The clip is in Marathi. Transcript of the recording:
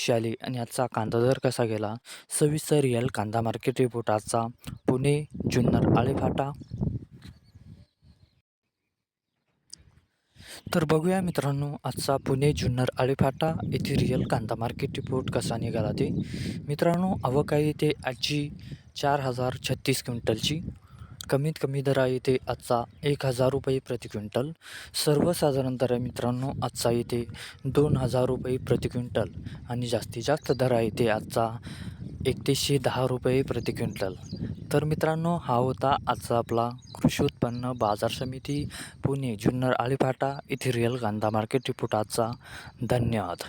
कशी आली आणि आजचा कांदा दर कसा गेला? सविस्तर रिअल कांदा मार्केट रिपोर्ट आजचा. पुणे जुन्नर आळेफाटा. तर बघूया मित्रांनो आजचा पुणे जुन्नर आळेफाटा येथे रिअल कांदा मार्केट रिपोर्ट कसा निघाला ते. मित्रांनो अवकाळी ते आजची चार हजार छत्तीस क्विंटलची. कमीत कमी दर आहे ते आजचा एक हजार रुपये प्रति क्विंटल. सर्वसाधारण दर आहे मित्रांनो आजचा येते दोन हजार रुपये प्रति क्विंटल. आणि जास्तीत जास्त दर आहे ते आजचा एकतीसशे दहा रुपये प्रति क्विंटल. तर मित्रांनो हा होता आजचा आपला कृषी उत्पन्न बाजार समिती पुणे जुन्नर आळेफाटा येथे रिअल कांदा मार्केट रिपोर्ट आजचा. धन्यवाद.